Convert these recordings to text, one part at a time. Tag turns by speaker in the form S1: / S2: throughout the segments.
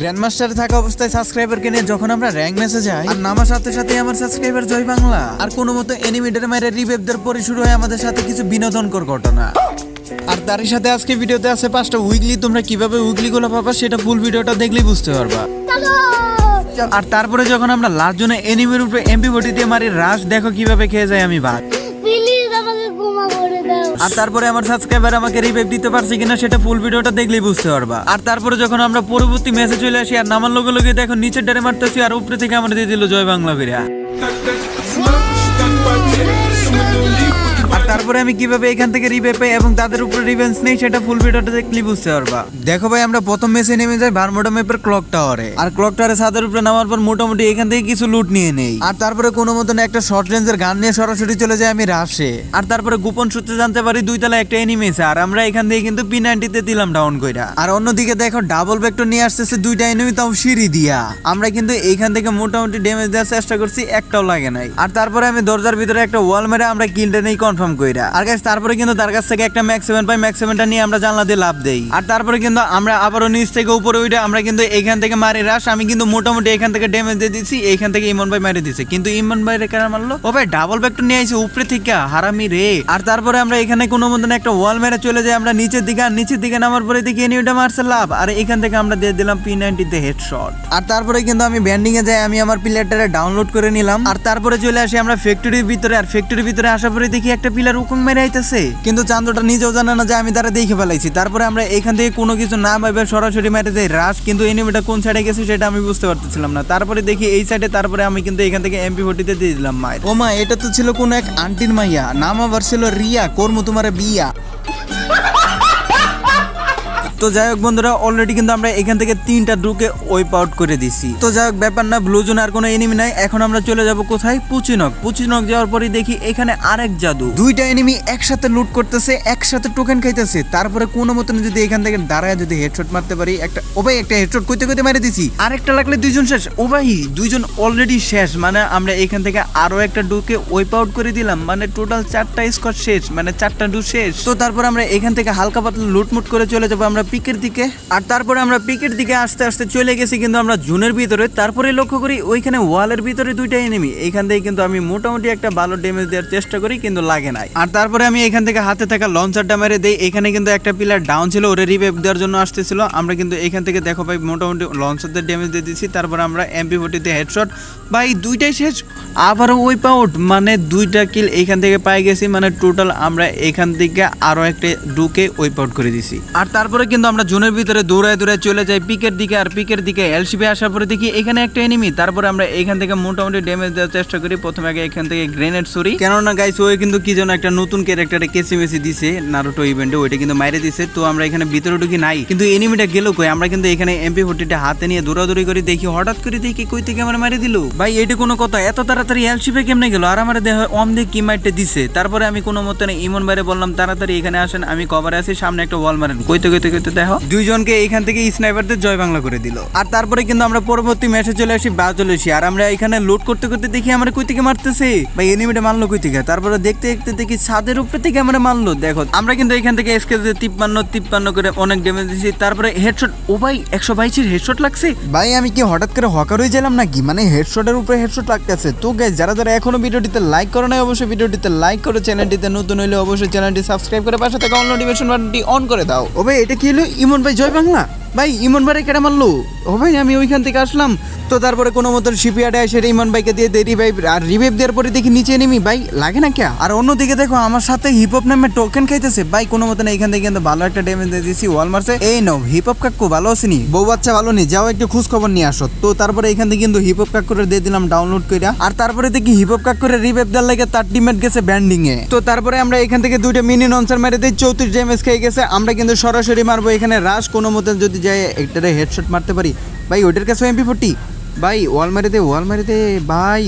S1: গ্র্যান্ডমাস্টারে থাকা অবস্থায় সাবস্ক্রাইবারকে নিয়ে যখন আমরা র্যাঙ্ক ম্যাচে যাই আর নামার সাথে সাথে আমার সাবস্ক্রাইবার জয় বাংলা। আর কোনো মতো এনিমিটার মাইরে রিভেভ দেওয়ার পরে শুরু হয় আমাদের সাথে কিছু বিনোদনকর ঘটনা। আর তারই সাথে আজকে ভিডিওতে আছে পাঁচটা উইকলি তোমরা কীভাবে উইকলি গুলো পাবা সেটা ফুল ভিডিওটা দেখলেই বুঝতে পারবা। আর তারপরে যখন আমরা লাস্ট জনে এনিমির উপরে এমপি বটি দিয়ে মারি রাশ দেখো কীভাবে খেয়ে যায় আমি ভাত। আর তারপরে আমার সাবস্ক্রাইবার আমাকে রিভাইভ দিতে পারছে কিনা সেটা ফুল ভিডিওটা দেখলেই বুঝতে পারবা। আর তারপরে যখন আমরা পরবর্তী মেসেজ চলে আসি আর নামার লগে লগে দেখো নিচের ডারে মারতেছি আর উপরে থেকে আমরা দিয়ে দিল জয় বাংলা ফিরা তারপরে আমি কীভাবে এখান থেকে রিভাইভ পাই এবং তাদের উপরে রিভেন্স নেই সেটা ফুল ভিডিওটা দেখলেই বুঝতে পারবা। দেখো ভাই, আমরা প্রথম ম্যাচে নেমে যাই ভারমোটা ম্যাপের ক্লক টাওয়ারে আর ক্লক টাওয়ারে ছাদের উপরে নামার পর মোটামুটি এখান থেকে কিছু লুট নিয়ে নেই। আর তারপরে কোনো মতন একটা শর্ট রেঞ্জের গান নিয়ে সরাসরি চলে যাই আমি রাশে আর তারপরে গোপন সূত্রে জানতে পারি দুই তলা একটা এনিমি আছে, আর আমরা এখান থেকে কিন্তু পি নাইনটিতে দিলাম ডাউন কইরা। আর অন্যদিকে দেখো ডাবল ভেক্টর নিয়ে আসতেছে দুইটা এনিমি তাও সিঁড়ি দিয়া। আমরা কিন্তু এখান থেকে মোটামুটি ড্যামেজ দেওয়ার চেষ্টা করছি, একটাও লাগে নাই। আর তারপরে আমি দরজার ভিতরে একটা ওয়াল মেরে আমরা কিলটা নেই কনফার্ম কইরা। আর গাইস তারপরে কিন্তু তার কাছ থেকে একটা ম্যাক্স সেভেন পাই ম্যাক্স সেভেনটা নিয়ে আমরা জানলা দিয়ে লাভ দেই। আর তারপরে কিন্তু আমরা আবারও নিচ থেকে উপরে উঠে আমরা কিন্তু এইখান থেকে মারি রাশ আমি কিন্তু মোটামুটি এখান থেকে ড্যামেজ দিয়ে এইখান থেকে ইমন ভাই মারি দিছে। কিন্তু ইমন ভাই কেন মারলো? ও ভাই ডাবল নিয়ে উপরে থেকে, হারামি রে। আর তারপরে আমরা এখানে কোনো মতন একটা ওয়াল মেরে চলে যাই, আমরা নিচের দিকে, আর নিচের দিকে নামার পরে দেখি এনিউটা মারছে, লাভ। আর এখান থেকে আমরা দিয়ে দিলাম পি হেডশট আর তারপরে কিন্তু আমি ব্যান্ডিং এ যাই, আমি আমার প্লেয়ারটারে ডাউনলোড করে নিলাম। আর তারপরে চলে আসি আমরা ফ্যাক্টরির ভিতরে। আর ফ্যাক্টরির ভিতরে আসার পরে দেখি একটা পিলার উকুম মেরে আইতেছে। কিন্তু চান্দটা নিজেও জানে না যে আমি তারা দেখে ফেলাইছি। তারপরে আমরা এখান থেকে কোনো কিছু না ভাবে সরাসরি মেরে যাই রাশ কিন্তু এনিমিটা কোন সাইডে গেছে সেটা আমি বুঝতে পারতেছিলাম না। তারপরে দেখি এই সাইডে তারপরে আমি কিন্তু এখান থেকে এমপি ফোর্টিতে দিয়ে দিলাম মায়ের। ও মা এটা তো ছিল কোন এক আন্টির মাইয়া। নাম আবার ছিল রিয়া কর্ম তোমার বিয়া। তো যাই হোক বন্ধুরা অলরেডি কিন্তু আমরা এখান থেকে তিনটা ড্রুকে ওয়েপ আউট করে দিছি। তো যাই হোক, ব্যাপার না ব্লু জোন আর কোনো এনিমি নাই। এখন আমরা চলে যাব কোথায়? পুচিনক পুচিনক যাওয়ার পরেই দেখি এখানে আরেক জাদু। দুইটা এনিমি একসাথে লুট করতেছে, একসাথে টোকেন খাইতেছে। তারপরে কোনো মতন যদি এখান থেকে দাঁড়ায় যদি হেডশট মারতে পারি, একটা ও ভাই, একটা হেডশট কইতে কইতে মেরে দিছি। আরেকটা লাগলে দুইজন শেষ। ও ভাই, দুইজন অলরেডি শেষ। মানে আমরা এখান থেকে আরও একটা ডুকে ওয়াইপ আউট করে দিলাম। মানে টোটাল চারটা স্কোর শেষ। মানে চারটা ডু শেষ। তো তারপর আমরা এখান থেকে হালকা পাতলা লুটমুট করে চলে যাব আমরা পিকের দিকে, আর তারপরে আমরা পিকের দিকে আস্তে আস্তে চলে গেছি কিন্তু আমরা জুনের ভিতরে। তারপরে লক্ষ্য করি ওইখানে ওয়ালের ভিতরে দুইটা এনিমি এইখান থেকে কিন্তু আমি মোটামুটি একটা ভালো ড্যামেজ দেওয়ার চেষ্টা করি, কিন্তু লাগে নাই। আর তারপরে আমি এখান থেকে হাতে থাকা লঞ্চারটা মেরে দেই। এখানে কিন্তু একটা পিলার ডাউন ছিল, ওরে রিভাইভ দেওয়ার জন্য আসতেছিল। আমরা কিন্তু এখান থেকে দেখো ভাই, মোটামুটি লঞ্চারদের ড্যামেজ দিয়ে দিচ্ছি। তারপর আমরা এমপি ফোর্টিতে হেডশট ভাই, দুইটাই শেষ। আবারও ওয়াইপ আউট মানে দুইটা কিল এইখান থেকে পাই গেছি। মানে টোটাল আমরা এখান থেকে আরও একটা ডুকে ওয়াইপ আউট করে দিছি। আর তারপরে কিন্তু আমরা জোনের ভিতরে দৌড়ায় দৌড়ায় চলে যাই পিকের দিকে আর পিকের দিকে এলসিপি আসার পরে দেখি এখানে একটা এনিমি তারপরে আমরা এখান থেকে মোটামুটি ড্যামেজ দেওয়ার চেষ্টা করি। প্রথমে আগে এখান থেকে গ্রেনেড সরি কেননা গাইস ওই কিন্তু কি যেন একটা নতুন ক্যারেক্টারে কেসি মেসি দিছে নারুটো ইভেন্টে ওইটা কিন্তু মাইরে দিছে। তো আমরা এখানে ভিতরে ঢুকি নাই। কিন্তু এনিমিটা গেল কই? আমরা কিন্তু এখানে এমপি ফোর্টিটা হাতে নিয়ে দৌড়াদৌড়ি করে, দেখি হঠাৎ করে দেখি কই থেকে আমার মারি দিল। ভাই, এটা কোনো কথা? এত তাড়াতাড়ি এলসিপি কেমনে গেল? আর আমার দেহ অম দিয়ে কি মাইটে দিছে? তারপরে আমি কোনো মতে ইমন বাইরে বললাম, তাড়াতাড়ি এখানে আসেন, আমি কভারে আছি, সামনে একটা ওয়াল মারেন। কইতে কইতে কইতে দেখো। দুইজনকে এখান থেকে স্নাইপারদের জয় বাংলা করে দিল। আর তারপরে কিন্তু আমরা পরবর্তী ম্যাচে চলে আসি বা চলে আসি আর আমরা এখানে লুট করতে করতে দেখি আমরা কই থেকে মারতেছে? ভাই এনিমিটা মারলো কই থেকে? তারপরে দেখতে দেখতে দেখি ছাদের উপরে থেকে আমরা মারলো। দেখো আমরা কিন্তু এখান থেকে এসকে তিপ্পান্ন তিপ্পান্ন করে অনেক ড্যামেজ দিছি। তারপরে হেডশট ও ভাই একশো বাইশের হেডশট লাগছে? ভাই আমি কি হঠাৎ করে হকার হয়ে গেলাম নাকি? মানে হেডশটের উপরে হেডশট লাগতেছে। তো গাইজ যারা যারা এখনও ভিডিওটিতে লাইক করো নাই অবশ্যই ভিডিওটিতে লাইক করো চ্যানেলটিতে নতুন হইলে অবশ্যই চ্যানেলটি সাবস্ক্রাইব করে পাশে থাকা অন নোটিফিকেশন বাটনটি অন করে দাও। ও ভাই এটা কি হলো ইমন ভাই জয় বাংলা। ভাই, ইমন ভাই কেটে মারলো? ও ভাই, আমি ওইখান থেকে আসলাম। তো তারপরে কোনো মতন শিপিয়ার্ডে এসে ইমন ভাইকে দিয়ে দেরি ভাই, আর রিভাইভ দেওয়ার পরে দেখি নিচে নেমি ভাই, লাগে না কে আর অন্যদিকে দেখো, আমার সাথে হিপ হপ নামে টোকেন খাইতেছে। ভাই, কোনো মতন এইখান থেকে কিন্তু ভালো একটা ড্যামেজ দিয়ে দিয়েছি ওয়াল মারছে। এই নাও হিপ হপ কাকু, ভালো আসেনি বউ বাচ্চা ভালো নি? যাও, একটু খোঁজ খবর নিয়ে আসো। তো তারপরে এখান থেকে কিন্তু হিপ হপ কাক করে দিয়ে দিলাম ডাউনলোড কইরা। আর তারপরে দেখি হিপ হপ কাক করে রিভাইভ দেওয়ার লাগে তার টিমমেট গেছে ব্যান্ডিং এ। তো তারপরে আমরা এখান থেকে দুইটা মিনি ননসার মেরে দিই, চৌত্রিশ ড্যামেজ খেয়ে গেছে। আমরা কিন্তু সরাসরি মারবো এখানে রাশ কোনো মতে যদি যাই একটারে হেডশট মারতে পারি। ভাই, ওইটার কাছে এমপি ফোর্টি ভাই ওয়াল মারে দে ওয়াল মারে দে, ভাই।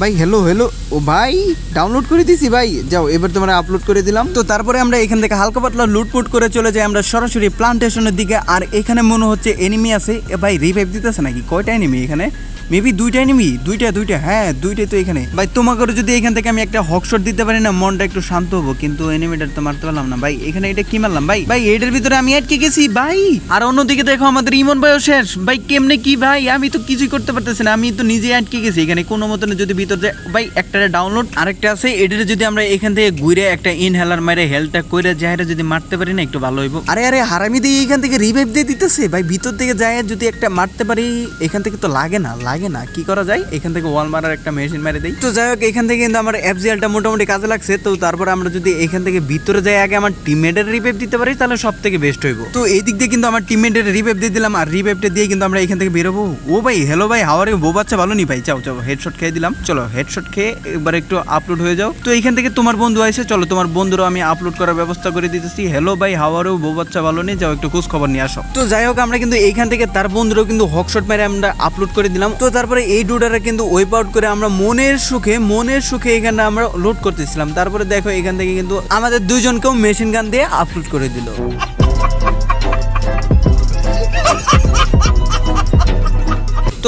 S1: ভাই হ্যালো হ্যালো ও ভাই ডাউনলোড করে দিছি, ভাই। যাও, এবার তোমরা আপলোড করে দিলাম। তো তারপরে আমরা এখান থেকে হালকা পাতলা লুটপুট করে চলে যাই আমরা সরাসরি প্লান্টেশনের দিকে। আর এখানে মনে হচ্ছে এনিমি আছে। এ ভাই রিভাইভ দিতেছে নাকি? কয়টা এনিমি এখানে? মেবি দুইটা এনিমি দুইটা দুইটা হ্যাঁ দুইটাই তো এখানে। ভাই তোমাকে যদি এখান থেকে আমি একটা হকশট দিতে পারি না, মনটা একটু শান্ত হব, কিন্তু এনিমিটার তো মারতে পারলাম না। ভাই, এখানে এটা কি মারলাম? ভাই ভাই, এটার ভিতরে আমি আটকে গেছি, ভাই। আর অন্যদিকে দেখো, আমাদের ইমন ভাইও শেষ। ভাই, কেমনে কি, ভাই? আমি তো কিছুই করতে পারতেছি না, আমি তো নিজে আটকে গেছি। এখানে কোনো মতনে যদি ভিতর যায়, ভাই একটা ডাউনলোড আরেকটা আছে, এটার যদি আমরা এখান থেকে ঘুরে একটা ইনহেলার মারে হেলটা কইরা যাহেরা যদি মারতে পারি না, একটু ভালো হইব। আরে আরে হারামি দিয়ে এখান থেকে রিভাইভ দিয়ে দিতেছে। ভাই, ভিতর থেকে যায় যদি একটা মারতে পারি, এখান থেকে তো লাগে না, লাগে না। কি করা যায়? এখান থেকে ওয়াল মারার একটা মেশিন মেরে দেই। তো যাই হোক, এখান থেকে কিন্তু আমার এফজিএলটা মোটামুটি কাজে লাগছে। তো তারপর আমরা যদি এখান থেকে ভিতরে যাই, আগে আমার টিমমেটের রিভাইভ দিতে পারি, তাহলে সব থেকে বেস্ট হইব। তো এই দিক দিয়ে কিন্তু আমার টিমমেটের রিভাইভ দিয়ে দিলাম, আর রিভাইভটা দিয়ে কিন্তু আমরা এখান থেকে বেরোবো। ও ভাই হ্যালো ভাই হাওয়ারে বউ বাচ্চা ভালো নি ভাই? চাও চাও হেডশট খেয়ে দিলাম। চলো হেডশট খেয়ে একবার একটু আপলোড হয়ে যাও। তো এখান থেকে তোমার বন্ধু আছে চলো, তোমার বন্ধুরও আমি আপলোড করার ব্যবস্থা করে দিতেছি। হ্যালো ভাই হাওয়ারেও বউ বাচ্চা ভালো নেই যাও, একটু খোঁজ খবর নিয়ে আসো। তো যাই হোক, আমরা কিন্তু এইখান থেকে তার বন্ধুরও কিন্তু হকশট মেরে আমরা আপলোড করে দিলাম। তো তারপরে এই ডোডাটা কিন্তু ওয়েপ আউট করে আমরা মনের সুখে মনের সুখে এখানে আমরা লোড করতেছিলাম। তারপরে দেখো এখান থেকে কিন্তু আমাদের দুজনকেও মেশিন গান দিয়ে আপলোড করে দিল।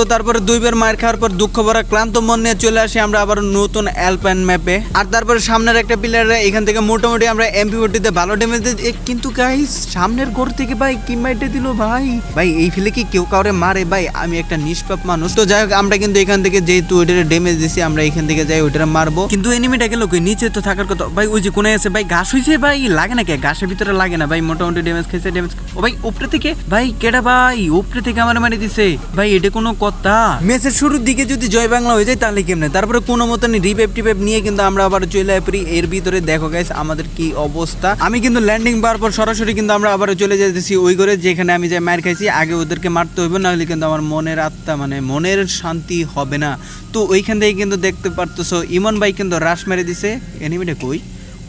S1: তো তারপরে দুইবার মার খাওয়ার পর দুঃখ ভরা, ক্লান্ত মন নিয়ে চলে আসি আমরা আবার নতুন অ্যালপাইন ম্যাপে আর তারপরে সামনের একটা প্লেয়ার এখান থেকে মোটামুটি আমরা এমপি ফোর্টিতে ভালো ড্যামেজ কিন্তু গাইস সামনের ঘর থেকে ভাই কি মাইটে দিল ভাই? ভাই, এই ফিলে কি কেউ কাউরে মারে? ভাই, আমি একটা নিষ্পাপ মানুষ। তো যাই হোক, আমরা কিন্তু এখান থেকে যেহেতু ওইটার ড্যামেজ দিছি আমরা এখান থেকে যাই ওইটা মারবো। কিন্তু এনিমিটা গেল কই? নিচে তো থাকার কথা। ভাই, ওই যে কোনে আছে, ভাই, ঘাস হইছে ভাই? লাগে না কে ঘাসের ভিতরে লাগে না। ভাই, মোটামুটি ড্যামেজ খেয়েছে ড্যামেজ ও ভাই, উপরে থেকে ভাই, কেডা ভাই? উপরে থেকে আমার মারি দিছে। ভাই, এটা কোনো কথা ম্যাচের শুরুর দিকে যদি জয় বাংলা হয়ে যায়, তাহলে কেমনে? তারপরে কোনো মতন রিপেপ টিপেপ নিয়ে কিন্তু আমরা আবার চলে আসি। এর ভিতরে দেখো গাইস আমাদের কি অবস্থা। আমি কিন্তু ল্যান্ডিং পাওয়ার পর সরাসরি কিন্তু আমরা আবার চলে যেতেছি ওই করে যেখানে আমি যে মার খাইছি, আগে ওদেরকে মারতে হইবে, নাহলে কিন্তু আমার মনের আত্মা মানে মনের শান্তি হবে না। তো ওইখান থেকে কিন্তু দেখতে পারতেছো, ইমন ভাই কিন্তু রাশ মেরে দিছে। এনিমিটা কই?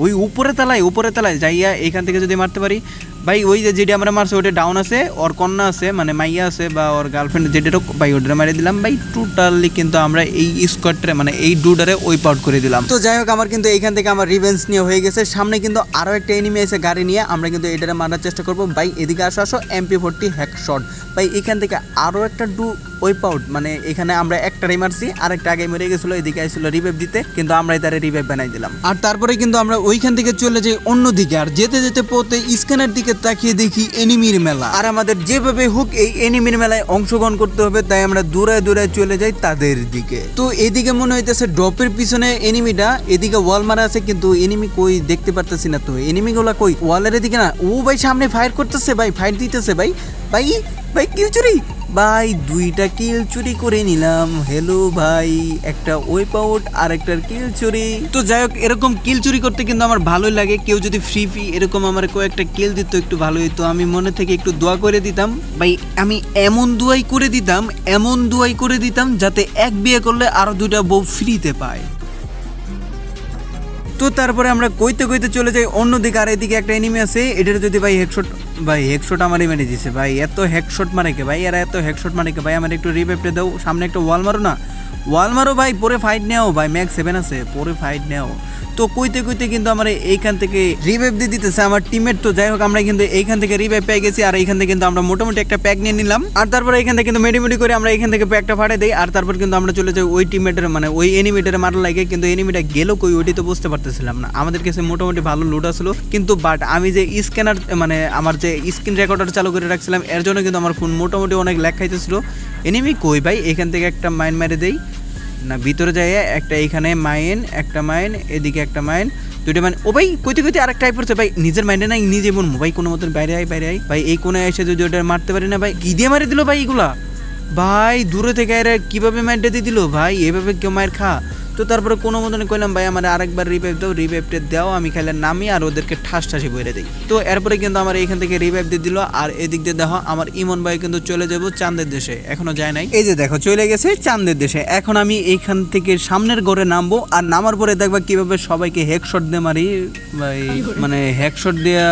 S1: ওই উপরে তলায় উপরে তলায় যাইয়া এখান থেকে যদি মারতে পারি ভাই, ওই যে যেটা আমরা মারছে ওটা ডাউন আছে, ওর কন্যা আছে মানে মাইয়া আছে বা ওর গার্লফ্রেন্ড যেটা ভাই ওটা মারিয়ে দিলাম। ভাই টোটালি কিন্তু আমরা এই স্কোয়াডটা মানে এই ডুডারে ওই আউট করে দিলাম। তো যাই হোক, আমার কিন্তু এইখান থেকে আমার রিভেন্স নিয়ে হয়ে গেছে। সামনে কিন্তু আরও একটা এনিমি এসে গাড়ি নিয়ে, আমরা কিন্তু এটারে মারার চেষ্টা করব। ভাই, এদিকে আসো আসো এমপি ফোরটি হ্যাক শট ভাই, এখান থেকে আরও একটা ডু ওয়েপ আউট মানে এখানে আমরা একটাই মারছি আরেকটা আগে মরে গেছিল এদিকে আসছিল রিভাইভ দিতে কিন্তু আমরা তারে রিভাইভ বানাই দিলাম। আর তারপরে কিন্তু আমরা ওইখান থেকে চলে যাই অন্য দিকে আর যেতে যেতে পথে স্ক্যানের দিকে তাকিয়ে দেখি এনিমির মেলা। আর আমাদের যেভাবে হোক এই এনিমির মেলায় অংশগ্রহণ করতে হবে তাই আমরা দূরে দূরে চলে যাই তাদের দিকে। তো এদিকে মনে হইতেছে ড্রপের পিছনে এনিমিটা এদিকে ওয়াল মারা আছে কিন্তু এনিমি কই দেখতে পারতেছি না তো। এনিমি গুলা কই ওয়ালের এদিকে না। ও ভাই সামনে ফায়ার করতেছে ভাই ফায়ার দিতেছে ভাই। ভাই ভাই কিল চুরি ভাই, দুইটা কিল চুরি করে নিলাম। হ্যালো ভাই, একটা ওয়েপ আউট আর একটা কিল চুরি। তো যাই হোক, এরকম কিল চুরি করতে কিন্তু আমার ভালোই লাগে। কেউ যদি ফ্রি ফ্রি এরকম আমার কয়েকটা কিল দিত একটু ভালো হতো আমি মনে থেকে একটু দোয়া করে দিতাম। ভাই, আমি এমন দুয়াই করে দিতাম, এমন দুয়াই করে দিতাম যাতে এক বিয়ে করলে আরও দুইটা বউ ফ্রিতে পায়। তো তারপরে আমরা কইতে কইতে চলে যাই অন্যদিকে, আর এদিকে একটা এনিমি আছে। এটার যদি ভাই হেকশট ভাই হেকশট আমারই মেরে দিছে। ভাই, এত হেকশট মারে কে? ভাই, এরা এত হেকশট মারে কে? ভাই, আমার একটু রিভাইভটা দাও। সামনে একটা ওয়াল মারো না? ওয়াল মারো ভাই, পরে ফাইট নেও। ভাই ম্যাক সেভেন আছে, পরে ফাইট নেও। তো কইতে কইতে কিন্তু আমার এইখান থেকে রিভাইভ দিয়ে দিতেছে আমার টিমের তো। যাই হোক, আমরা কিন্তু এইখান থেকে রিভাইভ পেয়ে গেছি, আর এইখান থেকে কিন্তু আমরা মোটামুটি একটা প্যাক নিয়ে নিলাম। আর তারপরে এখান থেকে কিন্তু মেডিমেডি করে আমরা এখান থেকে প্যাকটা ফাটাই দিই। আর তারপর কিন্তু আমরা চলে যাই ওই টিমমেটের মানে ওই এনিমিটারে মারা লাগে। কিন্তু এনিমিটা গেল কই ওইটি তো বুঝতে পারতেছিলাম না। আমাদের কাছে মোটামুটি ভালো লুট আসলো। কিন্তু বাট আমি যে স্ক্যানার মানে আমার যে স্ক্রিন রেকর্ডার চালু করে রাখছিলাম, এর জন্য কিন্তু আমার ফোন মোটামুটি অনেক ল্যাক খাইতেছিল। এনিমি কই ভাই? এখান থেকে একটা মাইন মেরে দেই। না, ভিতরে যাই একটা এইখানে মাইন, একটা মাইন, এদিকে একটা মাইন, দুইটা মাইন। ও ভাই, কইতে কইতে আরেকটা টাইপ করছে ভাই, নিজের মাইন্ডে নাই, নিজে মন। ভাই, কোনো মতন বাইরে আয় বাইরে আয়। ভাই, এই কোণে এসে যদি ওটা মারতে পারি না, ভাই, কি দিয়ে মারি দিল ভাই এগুলা? ভাই, দূরে থেকে এরা কীভাবে মাইন্ডে দিয়ে দিল? ভাই, এভাবে কেউ মায়ের খা। তো তারপরে কোনো মতনে কইলাম, ভাই, আমার আরেকবার রিভাইভ দাও রিভাইভটা দাও, আমি খেলে নামি আর ওদেরকে ঠাস ঠাসি বইরে দিই। তো এরপরে কিন্তু আমার এইখান থেকে রিভাইভ দিয়ে দিল, আর এদিক দিয়ে দেখো, আমার ইমন ভাই কিন্তু চলে যাব চাঁদের দেশে। এখনও যায় নাই। এই যে দেখো, চলে গেছে চাঁদের দেশে। এখন আমি এইখান থেকে সামনের ঘরে নামবো, আর নামার পরে দেখবা কীভাবে সবাইকে হেকশট দিয়ে মারি। ভাই মানে হেকশট দিয়ে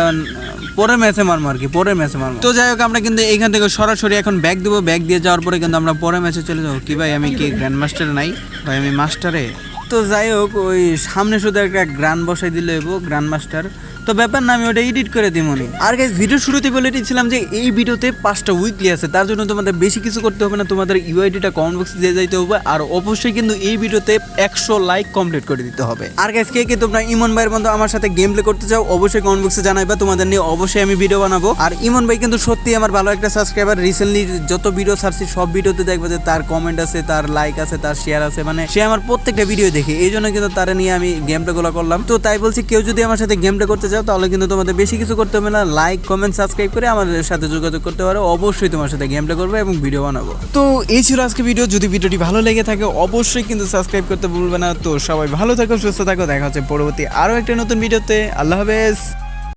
S1: পরে ম্যাচে মারবো আর কি পরে ম্যাচে মারবো। তো যাই হোক, আমরা কিন্তু এখান থেকে সরাসরি এখন ব্যাগ দেবো ব্যাগ দিয়ে যাওয়ার পরে কিন্তু আমরা পরে ম্যাচে চলে যাব। কি ভাই, আমি কি গ্র্যান্ড মাস্টারে নাই? ভাই, আমি মাস্টারে তো যাই হোক, ওই সামনে শুধু একটা গ্রান বসাই দিলে এবো গ্রান মাস্টার। তো ব্যাপার না, আমি ওটা এডিট করে দিমনি আর গাইজ ভিডিও শুরুতে বলে দিয়েছিলাম যে এই ভিডিওতে পাঁচটা উইকলি আছে, তার জন্য তোমাদের বেশি কিছু করতে হবে না, তোমাদের ইউআইডিটা কমেন্ট বক্সে দিয়ে যাইতে হবে, আর অবশ্যই কিন্তু এই ভিডিওতে একশো লাইক কমপ্লিট করে দিতে হবে। আর গাইজ কে কে তোমরা ইমন ভাইয়ের মতো আমার সাথে গেম প্লে করতে চাও, অবশ্যই কমেন্ট বক্সে জানাইবা, তোমাদের নিয়ে অবশ্যই আমি ভিডিও বানাবো। আর ইমন ভাই কিন্তু সত্যি আমার ভালো একটা সাবস্ক্রাইবার রিসেন্টলি যত ভিডিও ছাড়ছি, সব ভিডিওতে দেখবে যে তার কমেন্ট আছে, তার লাইক আছে, তার শেয়ার আছে মানে সে আমার প্রত্যেকটা ভিডিও দেখে। এই জন্য কিন্তু তারা নিয়ে আমি গেম প্লে গুলো করলাম। তো তাই বলছি, কেউ যদি আমার সাথে গেম প্লে করতে চাও, তাহলে কিন্তু তোমাদের বেশি কিছু করতে হবে না। লাইক কমেন্ট সাবস্ক্রাইব করে আমাদের সাথে যোগাযোগ করতে পারো। অবশ্যই তোমার সাথে গেম প্লে করব এবং ভিডিও বানাবো। তো এই ছিল আজকে ভিডিও যদি ভিডিওটি ভালো লেগে থাকে, অবশ্যই কিন্তু সাবস্ক্রাইব করতে ভুলবে না। তো সবাই ভালো থাকো, সুস্থ থাকো। দেখা হচ্ছে পরবর্তী আরও একটা নতুন ভিডিওতে আল্লাহ হাফেজ।